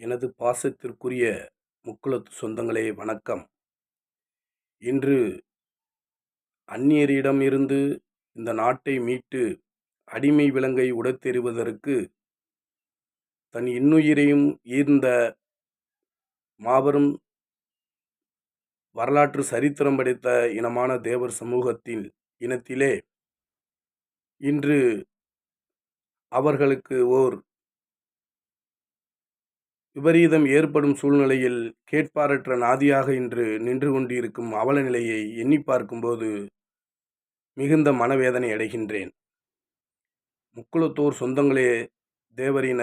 எனது பாசத்திற்குரிய முக்குலத்து சொந்தங்களே வணக்கம். இன்று அந்நியரிடம் இருந்து இந்த நாட்டை மீட்டு அடிமை விலங்கை உடத்தெறிவதற்கு தன் இன்னுயிரையும் ஈர்ந்த மாபெரும் வரலாற்று சரித்திரம் படைத்த இனமான தேவர் சமூகத்தின் இனத்திலே இன்று அவர்களுக்கு ஓர் விபரீதம் ஏற்படும் சூழ்நிலையில் கேட்பாரற்ற நாதியாக இன்று நின்று கொண்டிருக்கும் அவல நிலையை எண்ணி பார்க்கும்போது மிகுந்த மனவேதனை அடைகின்றேன். முக்குளத்தோர் சொந்தங்களே தேவரின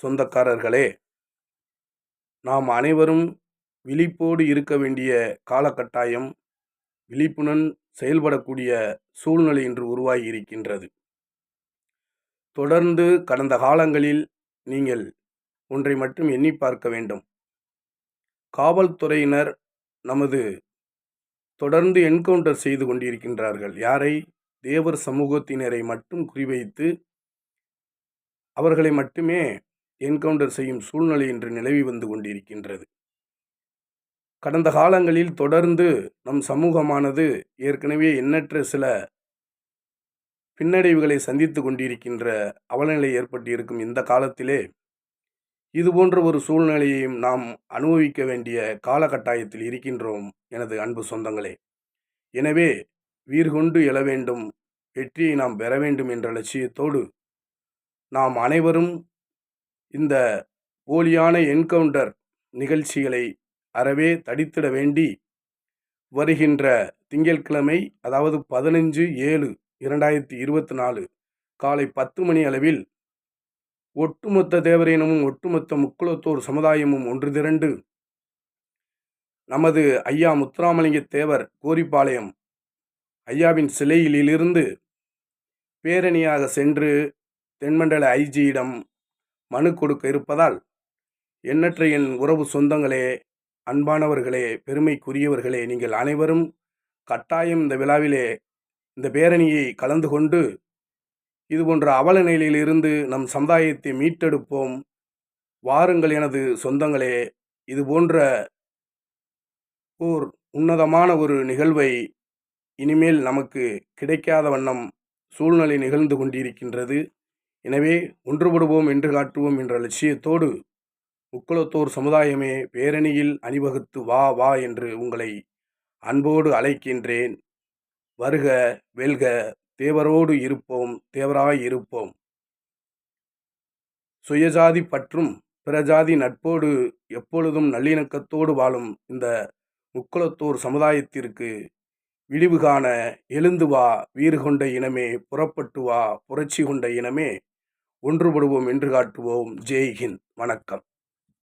சொந்தக்காரர்களே நாம் அனைவரும் விழிப்போடு இருக்க வேண்டிய காலகட்டாயம் விழிப்புணன் செயல்படக்கூடிய சூழ்நிலை இன்று உருவாகி இருக்கின்றது. தொடர்ந்து கடந்த காலங்களில் நீங்கள் ஒன்றை மட்டும் எண்ணி பார்க்க வேண்டும். காவல்துறையினர் நமது தொடர்ந்து என்கவுண்டர் செய்து கொண்டிருக்கின்றார்கள். யாரை? தேவர் சமூகத்தினரை மட்டும் குறிவைத்து அவர்களை மட்டுமே என்கவுண்டர் செய்யும் சூழ்நிலை இன்று நிலவி வந்து கொண்டிருக்கின்றது. கடந்த காலங்களில் தொடர்ந்து நம் சமூகமானது ஏற்கனவே எண்ணற்ற சில பின்னடைவுகளை சந்தித்து கொண்டிருக்கின்ற அவலநிலை ஏற்பட்டிருக்கும் இந்த காலத்திலே இது போன்ற ஒரு சூழ்நிலையையும் நாம் அனுபவிக்க வேண்டிய காலகட்டாயத்தில் இருக்கின்றோம் எனது அன்பு சொந்தங்களே. எனவே வீர்கொண்டு எழ வேண்டும் வெற்றியை நாம் பெற வேண்டும் என்ற லட்சியத்தோடு நாம் அனைவரும் இந்த போலியான என்கவுண்டர் நிகழ்ச்சிகளை அறவே தடித்திட வேண்டி வருகின்ற திங்கட்கிழமை அதாவது பதினஞ்சு ஏழு இரண்டாயிரத்தி இருபத்தி நாலு காலை பத்து மணி அளவில் ஒட்டுமொத்த தேவரேனமும் ஒட்டுமொத்த முக்குளத்தோர் சமுதாயமும் ஒன்று திரண்டு நமது ஐயா முத்துராமலிங்க தேவர் கோரிப்பாளையம் ஐயாவின் சிலையிலிருந்து பேரணியாக சென்று தென்மண்டல ஐஜியிடம் மனு கொடுக்க இருப்பதால் எண்ணற்ற என் உறவு சொந்தங்களே அன்பானவர்களே பெருமைக்குரியவர்களே நீங்கள் அனைவரும் கட்டாயம் இந்த விழாவிலே இந்த பேரணியை கலந்து கொண்டு இது போன்ற அவல நிலையிலிருந்து நம் சமுதாயத்தை மீட்டெடுப்போம். வாருங்கள் எனது சொந்தங்களே இது போன்ற ஓர் உன்னதமான ஒரு நிகழ்வை இனிமேல் நமக்கு கிடைக்காத வண்ணம் சூழ்நிலை நிகழ்ந்து கொண்டிருக்கின்றது. எனவே ஒன்றுபடுவோம் என்று காட்டுவோம் என்ற லட்சியத்தோடு முக்குளத்தோர் சமுதாயமே பேரணியில் அணிவகுத்து வா வா என்று உங்களை அன்போடு அழைக்கின்றேன். வருக வெல்க தேவரோடு இருப்போம் தேவராய் இருப்போம். சுயஜாதி பற்றும் பிறஜாதி நட்போடு எப்பொழுதும் நல்லிணக்கத்தோடு வாழும் இந்த முக்குளத்தோர் சமுதாயத்திற்கு விடிவு காண எழுந்து வா வீறு கொண்ட இனமே புறப்பட்டு வா புரட்சி கொண்ட இனமே ஒன்றுபடுவோம் என்று காட்டுவோம். ஜெய்ஹிந்த். வணக்கம்.